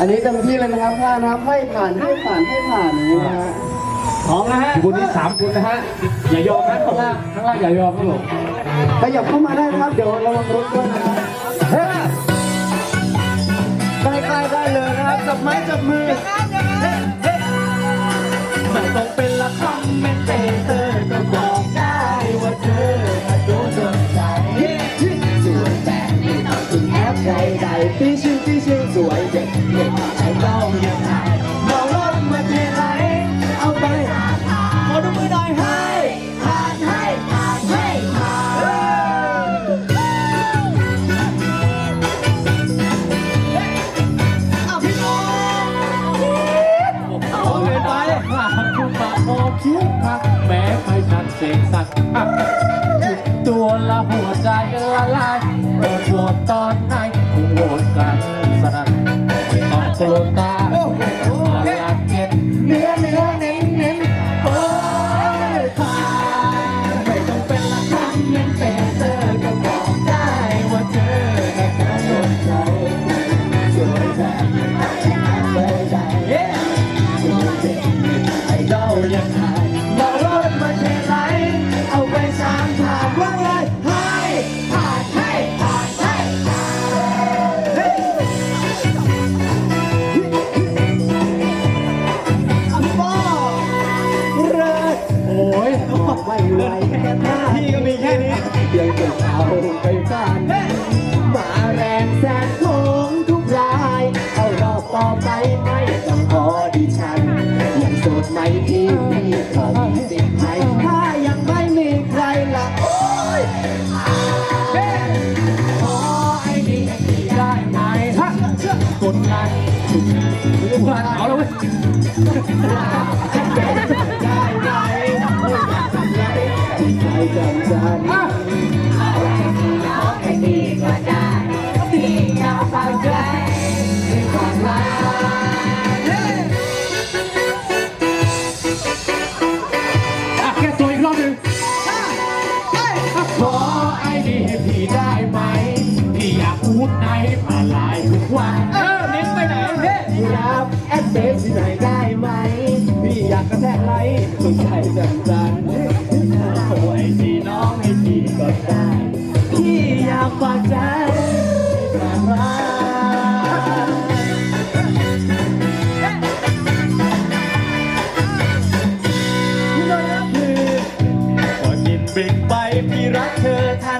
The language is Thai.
อันนี้เต็มที่เลยนะครับท่านะครับให้ผ่านให้ผ่านให้ผ่านอย่างนี้นะฮะสองนะฮะคุณนี่สามคุณนะฮะ อย่ายอมนะข้างล่างข้างล่างอย่ายอมครับผมขยับเข้ามาได้นะครับเดี๋ยวระวังรถด้วยนะครับเฮ้ยใกล้ๆได้เลยนะครับจับไม้จับมือไม่ต้องเป็นละครเมนเตเตอร์ ตัวละหัวใจละลายเปิดโหวตตอนไหนคงโหวตกันสนั่นไม่ต้องโกรธตา พี่ก็มีแค่นี้เพียงแต่เอาไปบ้านมาแรงแซงของทุกรายเอารอบต่อไปไม่ต้องออดิชั่นยังโสดไหมพี่พี่ขอมีสิทธิ์ไหมถ้ายังไม่มีใครละโอ้ยขอไอ้นี่ได้ไหมฮะกดไลค์ทุกวันเอาแล้วเว้ยได้ไหม ทำไรที่ใครจำฉันอะให้ดีก็ได้ที่อยากฟังใจในความรักอะแก้ตัวอีกรอบหนึ่งขอไอ้นี่ให้พี่ได้ไหมพี่อยากพูดในผ่านไลน์ทุกวัน เออเน้นไปไหนเฮ้รับแอดเดฟที่ไหนได้ พี่อยากฝาใจฝากรักก่อนจิตไปพี่รักเธอทัน